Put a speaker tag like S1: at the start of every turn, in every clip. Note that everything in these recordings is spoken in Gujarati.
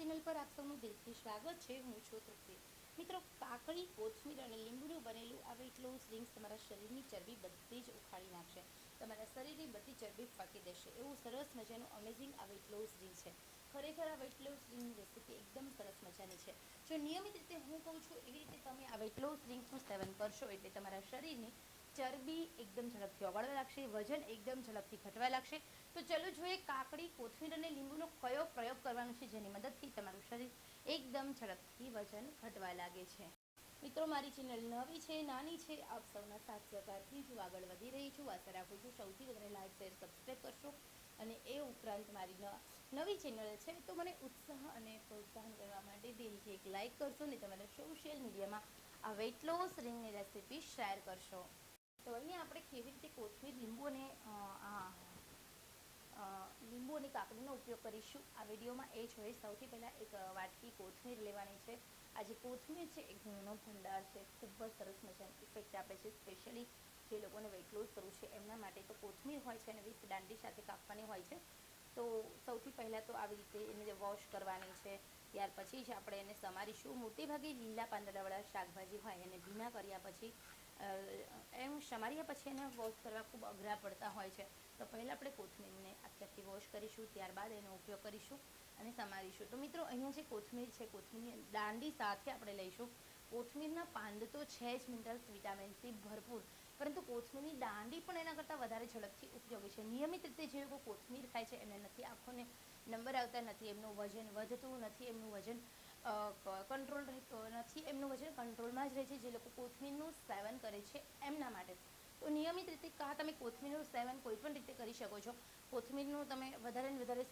S1: ચેનલ પર આપ સૌનું દિલથી સ્વાગત છે. હું છું તૃપ્તિ. મિત્રો, કાકડી, કોથમીર અને લીંબુનું બનેલું આ વેટ લોસ ડ્રિંક્સ તમારા શરીરની ચરબી બધી જ ઉખાડી નાખશે. તમારા શરીરની બધી ચરબી ફાંકી દેશે. એવું સરસ મજાનું અમેઝિંગ આ વેટ લોસ ડ્રિંક છે. ખરેખર આ વેટ લોસ ડ્રિંકની રેસીપી એકદમ સરસ મજાની છે. જો નિયમિત રીતે હું કહું છું, એવી રીતે તમે આ વેટ લોસ ડ્રિંકનું સેવન કરશો એટલે તમારા શરીરની ચરબી એકદમ ઝડપથી ઓગળવા લાગશે, વજન એકદમ ઝડપથી ઘટવા લાગશે તો ચલો જોઈએ કાકડી, કોથમીર અને લીંબુનો કયો પ્રયોગ કરવાનો છે જેની મદદથી તમારું શરીર એકદમ ઝડપથી વજન ઘટવા લાગે છે. મિત્રો, મારી ચેનલ નવી છે, નાની છે, આપ સૌના સાથ સહકારથી હું આગળ વધી રહી છું, આશા રાખું છું સૌથી વધારે લાઈક શેર સબસ્ક્રાઈબ કરશો અને એ ઉપરાંત મારી નવી ચેનલ છે તો મને ઉત્સાહ અને પ્રોત્સાહન કરવા માટે દિલથી એક લાઈક કરશો અને તમારા સોશિયલ મીડિયામાં આ વેટ લોસ રિંગની રેસીપી શેર કરશો. તો અહીંયા આપણે કેવી રીતે કોથમીર, લીંબુ અને આ લીંબુ અને કાકડીનો ઉપયોગ કરીશું. આ વિડીયોમાં એ જોઈએ. સૌથી પહેલાં એક વાટકી કોથમીર લેવાની છે. આ જે કોથમીર છે, એ ગુણનો ભંડાર છે. ખૂબ જ સરસ મજાની ઇફેક્ટ આપે છે સ્પેશિયલી જે લોકોને વેઇટ લોસ કરવું છે, એમના માટે તો કોથમીર હોય છે અને વિથ દાંડી સાથે કાપવાની હોય છે. તો સૌથી પહેલાં તો આવી રીતે એને વોશ કરવાની છે, ત્યાર પછી જ આપણે એને સમારીશું. મોટે ભાગે લીલા પાંદડાવાળા શાકભાજી હોય, એને ભીના કર્યા પછી એમ સમાર્યા પછી એને વોશ કરવા ખૂબ અઘરા પડતા હોય છે. તો પહેલાં આપણે કોથમીરને આખી વોશ કરીશું, ત્યારબાદ એનો ઉપયોગ કરીશું અને સમારીશું. તો મિત્રો, અહીંયા જે કોથમીર છે, કોથમીરની દાંડી સાથે આપણે લઈશું. કોથમીરના પાંદ તો છે જ મિનરલ્સ વિટામિન સી ભરપૂર. પરંતુ કોથમીરની દાંડી પણ એના કરતાં વધારે ઝડપથી ઉપયોગી છે. નિયમિત રીતે જે લોકો કોથમીર ખાય છે એમને નથી, આંખોને નંબર આવતા નથી, એમનું વજન વધતું નથી, એમનું વજન કંટ્રોલ રહેતો નથી, એમનું વજન કંટ્રોલમાં જ રહે છે. જે લોકો કોથમીરનું સેવન કરે છે, એમના માટે. નિયમિત રીતે કા તમે કોથમીરનું સેવન કોઈ પણ રીતે કરી શકો છો. કોથમીરનું તમે વધારે ને વધારે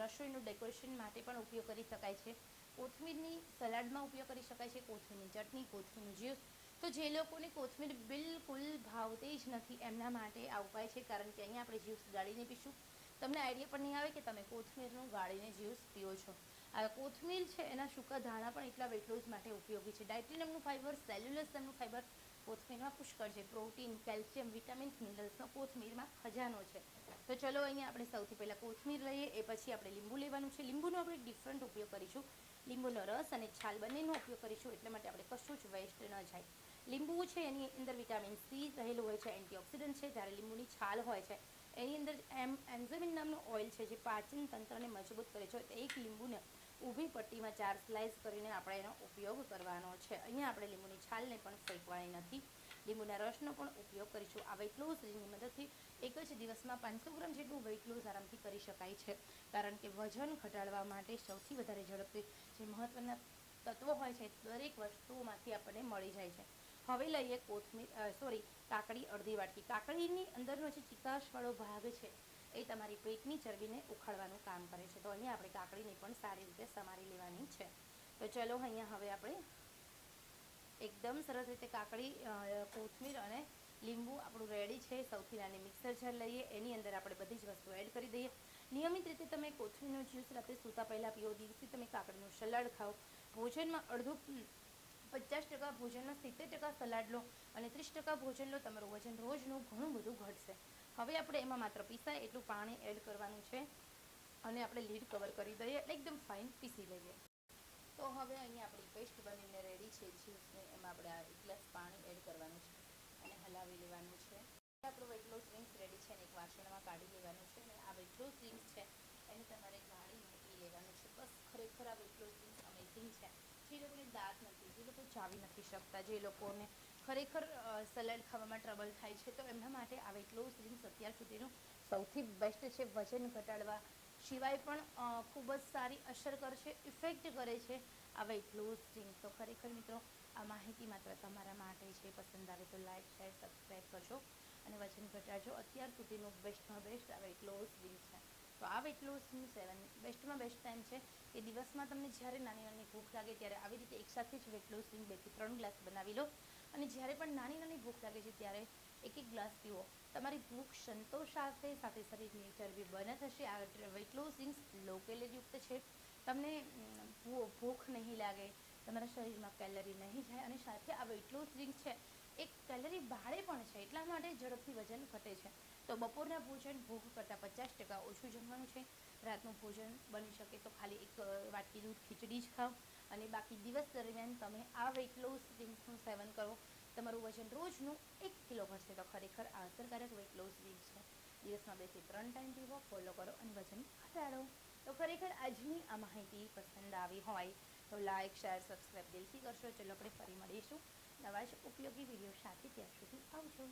S1: રસોઈનું ડેકોરેશન માટે પણ ઉપયોગ કરી શકાય છે. કોથમીરની સલાડમાં ઉપયોગ કરી શકાય છે કોથમીરની ચટણી, કોથમીરનું જ્યુસ. તો જે લોકોને કોથમીર બિલકુલ ભાવતી જ નથી એમના માટે આ ઉપાય છે કારણ કે અહીંયા આપણે જ્યુસ ગાળીને પીશું. તમને આઈડિયા પણ નહીં આવે કે તમે કોથમીરનું ગાળીને જ્યુસ પીઓ છો. આ કોથમીર છે એના સૂકા ધાણા પણ એટલા વેટલોઝ માટે ઉપયોગી છે. ડાયટ્રીનમનું ફાઇબર સેલ્યુલસ તેમનું ફાઇબર કોથમીરમાં પુષ્કળ છે. પ્રોટીન, કેલ્શિયમ, વિટામિન્સ, મિનરલ્સનો કોથમીરમાં ખજાનો છે. તો ચલો અહીંયા આપણે સૌથી પહેલાં કોથમીર લઈએ, એ પછી આપણે લીંબુ લેવાનું છે. લીંબુનો આપણે ડિફરન્ટ ઉપયોગ કરીશું. લીંબુનો રસ અને છાલ બંનેનો ઉપયોગ કરીશું, એટલા માટે આપણે કશું જ વેસ્ટ ન જાય. લીંબુ છે, એની અંદર વિટામિન સી રહેલું હોય છે એન્ટીઓક્સિડન્ટ છે. જ્યારે લીંબુની છાલ હોય છે, એની અંદર એમ એન્ઝામિન નામનું ઓઇલ છે, જે પાચન તંત્રને મજબૂત કરે છે. એક લીંબુને ઊભી પટ્ટીમાં ચાર સ્લાઇસ કરીને આપણે એનો ઉપયોગ કરવાનો છે. અહીંયા આપણે લીંબુની છાલને પણ ફેંકવાની નથી. લીંબુના રસનો પણ ઉપયોગ કરીશું. આ વેઇટ લોસની મદદથી એક જ દિવસમાં પાંચસો ગ્રામ જેટલું વેઇટ લોસ આરામથી કરી શકાય છે. કારણ કે વજન ઘટાડવા માટે સૌથી વધારે ઝડપથી જે મહત્ત્વના તત્વો હોય છે, દરેક વસ્તુઓમાંથી આપણને મળી જાય છે. હવે લઈએ કોથમીર સોરી કાકડી અડધી વાટકી. કાકડીની અંદરનો જે ચિકાશવાળો ભાગ છે એ તમારી પેટની ચરબીને ઉખાડવાનું કામ કરે છે. તો અહીંયા આપણે કાકડીને પણ સારી રીતે સમારી લેવાની છે. તો ચલો અહીંયા હવે આપણે એકદમ સરસ રીતે કાકડી કોથમીર અને લીંબુ આપણું રેડી છે. સૌથી નાની મિક્સર જાર લઈએ. એની અંદર આપણે બધી જ વસ્તુ એડ કરી દઈએ. નિયમિત રીતે તમે કોથમીરનો જ્યુસ રાત્રે સૂતા પહેલાં પીઓ. દિવસે તમે કાકડીનું સલાડ ખાઓ. ભોજનમાં અડધું પચાસ ટકા ભોજનમાં સિત્તેર ટકા સલાડ લો અને ત્રીસ ટકા ભોજન લો. તમારું વજન રોજનું ઘણું બધું ઘટશે. હવે આપણે એમાં માત્ર પીસાય એટલું પાણી એડ કરવાનું છે અને આપણે લીડ કવર કરી દઈએ એટલે એકદમ ફાઇન પીસી લઈએ. તો હવે અહીંયા આપણી પેસ્ટ બનીને રેડી છે જ્યુસને એમાં આપણે આ એક ગ્લાસ પાણી એડ કરવાનું છે અને હલાવી લેવાનું છે. આપણું વેટલો ડ્રિંક્સ રેડી છે અને એક વાસણમાં કાઢી લેવાનું છે અને આ વેટલો ડ્રિંક્સ છે એને તમારે ગાળીને પી લેવાનું છે. બસ ખરેખર આ વેટલો ડ્રિંક્સ અમેઝિંગ છે. જે લોકોને દાંત નથી, જે લોકો ચાવી નથી શકતા, જે લોકોને ખરેખર સલાડ ખાવામાં ટ્રબલ થાય છે, તો એમના માટે આ વેટ લોસ ડ્રિંક્સ અત્યાર સુધીનું સૌથી બેસ્ટ છે વજન ઘટાડવા. સિવાય પણ ખૂબ જ સારી અસર કરશે ઇફેક્ટ કરે છે આ વેઇટ લોસ ડ્રિંક તો ખરેખર મિત્રો, આ માહિતી માત્ર તમારા માટે છે. પસંદ આવે તો લાઈક શેર સબસ્ક્રાઈબ કરજો અને વજન ઘટાડજો. અત્યાર સુધીનું બેસ્ટમાં બેસ્ટ આ એટલો લોસ ડ્રિંક છે. તો આ વેટ લોસનું સેવન બેસ્ટમાં બેસ્ટ ટાઈમ છે. કે દિવસમાં તમને જ્યારે નાની નાની ભૂખ લાગે ત્યારે આવી રીતે એકસાથે જ વેટ લોસ ડ્રિંક બેથી ત્રણ ગ્લાસ બનાવી લો. અને જ્યારે પણ નાની નાની ભૂખ લાગે છે ત્યારે એક એક ગ્લાસ પીવો. તમારી ભૂખ સંતોષાશે સાથે શરીરની ચરબી બને થશે. આ વેટ લોસ ડ્રિંક્સ લો કેલરીયુક્ત છે. તમને ભૂખ નહીં લાગે, તમારા શરીરમાં કેલરી નહીં જાય અને સાથે આ વેટ લોસ ડ્રિંક છે. એક કેલરી ભાડે પણ છે, એટલા માટે ઝડપથી વજન ઘટે છે. તો બપોરના ભોજન ભૂખ કરતાં પચાસ ટકા ઓછું જમવાનું છે. રાતનું ભોજન બની શકે તો ખાલી એક વાટકી દૂધ ખીચડી જ ખાઓ અને બાકી દિવસ દરમિયાન તમે આ વેઇટ લોસ ડ્રિંક્સનું સેવન કરો. તમારું વજન રોજનું એક કિલો ઘટશે તો ખરેખર આ અસરકારક વેઇટ લોસ ડ્રિંક્સ છે. દિવસમાં બેથી ત્રણ ટાઈમ પીવો ફોલો કરો અને વજન ઘટાડો. તો ખરેખર આજની આ માહિતી પસંદ આવી હોય તો લાઇક શેર સબસ્ક્રાઈબ દિલથી કરશો. ચલો આપણે ફરી મળીશું નવા જ ઉપયોગી વીડિયો સાથે ત્યાં સુધી આવજો.